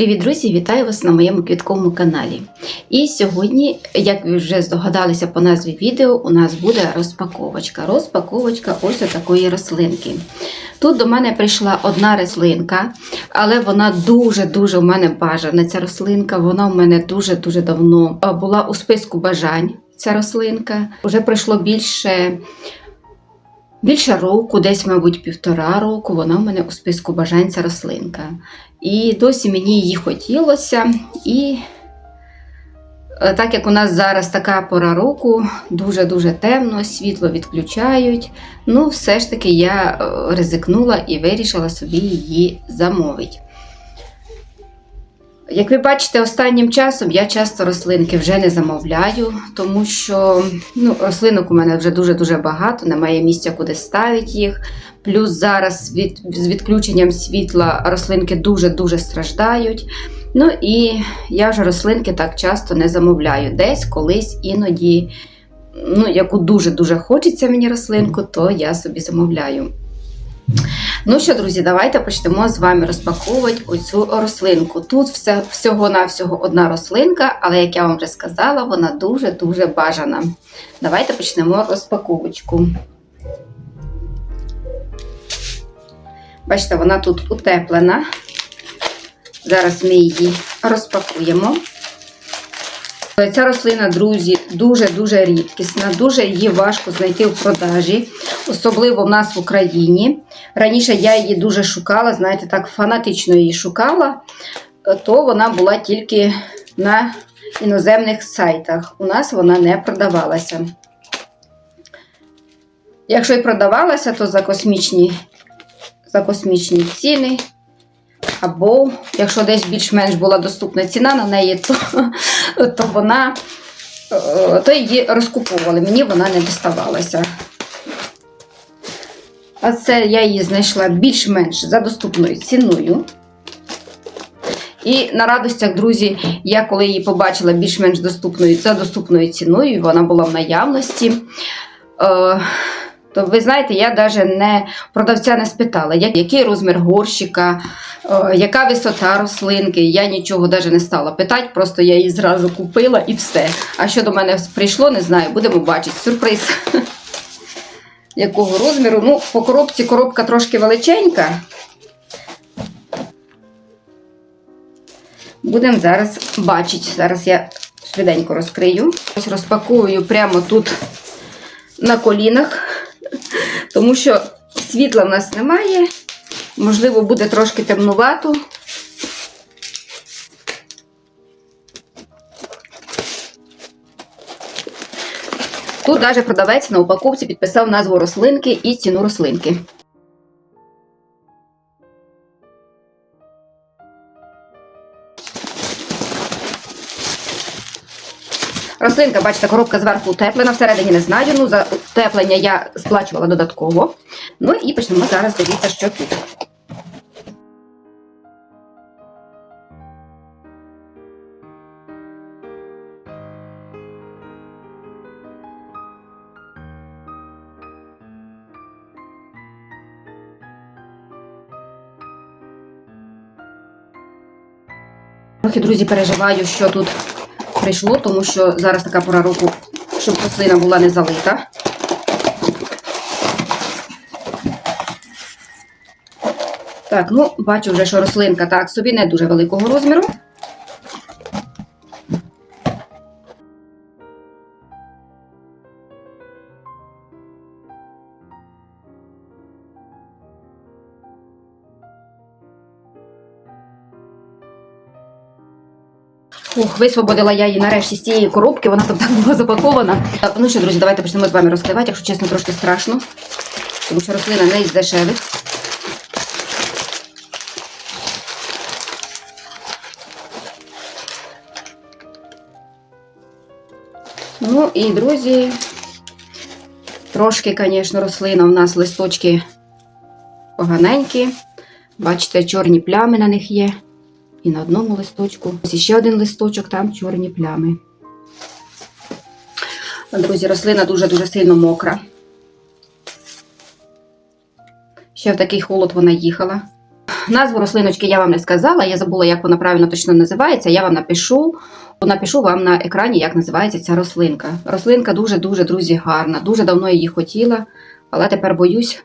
Привіт, друзі! Вітаю вас на моєму квітковому каналі. І сьогодні, як ви вже здогадалися по назві відео, у нас буде розпаковочка. Розпаковочка ось такої рослинки. Тут до мене прийшла одна рослинка, але вона дуже-дуже в мене бажана. Ця рослинка, вона в мене дуже-дуже давно була у списку бажань. Ця рослинка. Вже пройшло більше. Більше року, десь, мабуть, півтора року, вона в мене у списку бажань ця рослинка. І досі мені її хотілося. І е, так як у нас зараз така пора року, дуже-дуже темно, світло відключають. Ну, все ж таки я е, ризикнула і вирішила собі її замовити. Як ви бачите, останнім часом я часто рослинки вже не замовляю, тому що ну, рослинок у мене вже дуже-дуже багато, немає місця, куди ставити їх. Плюс зараз від, з відключенням світла рослинки дуже-дуже страждають. Ну і я вже рослинки так часто не замовляю. Десь колись іноді, ну, яку дуже-дуже хочеться мені рослинку, то я собі замовляю. Ну що, друзі, давайте почнемо з вами розпаковувати оцю рослинку. Тут все, всього-навсього одна рослинка, але, як я вам вже сказала, вона дуже-дуже бажана. Давайте почнемо розпаковочку. Бачите, вона тут утеплена. Зараз ми її розпакуємо. Ця рослина, друзі, дуже-дуже рідкісна, дуже її важко знайти в продажі, особливо в нас в Україні. Раніше я її дуже шукала, знаєте, так фанатично її шукала, то вона була тільки на іноземних сайтах. У нас вона не продавалася. Якщо і продавалася, то за космічні, за космічні ціни. Або, якщо десь більш-менш була доступна ціна на неї, то, то вона то її розкуповували. Мені вона не доставалася. А це я її знайшла більш-менш за доступною ціною. І на радостях, друзі, я коли її побачила більш-менш доступною за доступною ціною, вона була в наявності. Е то ви знаєте, я навіть не продавця не спитала, який розмір горщика, е, яка висота рослинки. Я нічого навіть не стала питати, просто я її зразу купила і все. А що до мене прийшло, не знаю, будемо бачити. Сюрприз. Якого розміру? Ну, по коробці коробка трошки величенька. Будемо зараз бачити. Зараз я швиденько розкрию. Ось розпакую прямо тут на колінах тому що світла в нас немає, можливо, буде трошки темнувато. Тут навіть продавець на упаковці підписав назву рослинки і ціну рослинки. Рослинка, бачите, коробка зверху утеплена, всередині не знаю. Ну, за утеплення я сплачувала додатково. Ну і почнемо зараз дивитися, що тут. Трохи, друзі, переживаю, що тут прийшло, тому що зараз така пора року, щоб рослина була не залита. Так, ну, бачу вже, що рослинка так собі не дуже великого розміру. Ух, висвободила я її нарешті з цієї коробки, вона там так була запакована. Ну що, друзі, давайте почнемо з вами розкривати, якщо чесно, трошки страшно, тому що рослина не із дешевих. Ну і, друзі, трошки, звісно, рослина у нас листочки поганенькі. Бачите, чорні плями на них є. І на одному листочку. Ось ще один листочок, там чорні плями. Друзі, рослина дуже-дуже сильно мокра. Ще в такий холод вона їхала. назву рослиночки я вам не сказала, я забула, як вона правильно точно називається. Я вам напишу, напишу вам на екрані, як називається ця рослинка. Рослинка дуже-дуже, друзі, гарна. Дуже давно її хотіла, але тепер боюсь,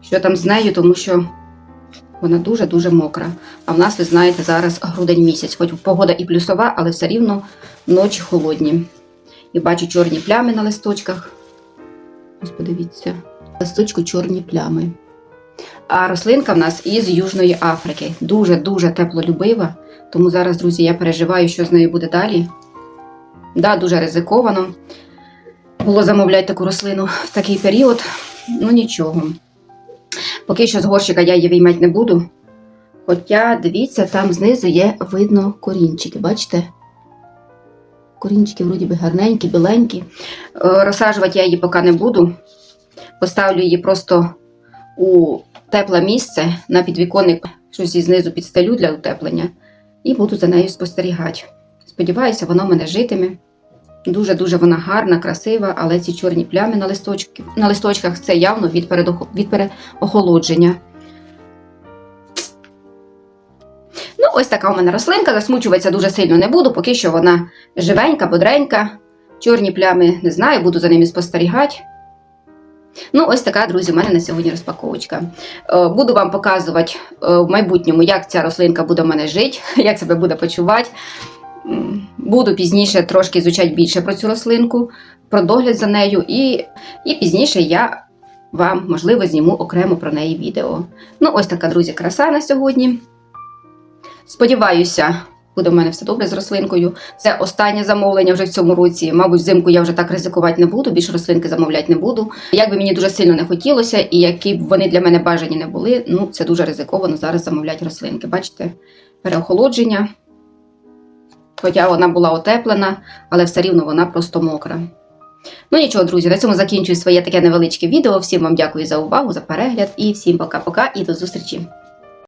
що там з нею, тому що вона дуже-дуже мокра. А в нас, ви знаєте, зараз грудень місяць, хоч погода і плюсова, але все рівно ночі холодні. І бачу чорні плями на листочках. Ось подивіться, листочку чорні плями. А рослинка в нас із Южної Африки. Дуже-дуже теплолюбива. Тому зараз, друзі, я переживаю, що з нею буде далі. Да, дуже ризиковано було замовляти таку рослину в такий період. Ну нічого. Поки що з горщика я її виймати не буду. Хоча, дивіться, там знизу є видно корінчики, бачите? Корінчики вроді би гарненькі, біленькі. Е, Розсаджувати я її поки не буду. Поставлю її просто у тепле місце на підвіконник, щось зі знизу підстелю для утеплення, і буду за нею спостерігати. Сподіваюся, вона в мене житиме. Дуже-дуже вона гарна, красива, але ці чорні плями на, листочки, на листочках це явно від, передохо- від переохолодження. Ну, ось така у мене рослинка. Засмучуватися дуже сильно не буду, поки що вона живенька, бодренька. Чорні плями не знаю, буду за ними спостерігати. Ну, ось така, друзі, у мене на сьогодні розпаковочка. Е, Буду вам показувати е, в майбутньому, як ця рослинка буде в мене жити, як себе буде почувати. Буду пізніше трошки звучати більше про цю рослинку, про догляд за нею, і, і пізніше я вам, можливо, зніму окремо про неї відео. Ну, ось така, друзі, краса на сьогодні. Сподіваюся, буде в мене все добре з рослинкою. Це останнє замовлення вже в цьому році. Мабуть, взимку я вже так ризикувати не буду, більше рослинки замовляти не буду. Як би мені дуже сильно не хотілося, і які б вони для мене бажані не були, ну це дуже ризиковано зараз замовляти рослинки. Бачите, переохолодження. Хоча вона була утеплена, але все рівно вона просто мокра. Ну нічого, друзі, на цьому закінчую своє таке невеличке відео. Всім вам дякую за увагу, за перегляд і всім пока-пока і до зустрічі!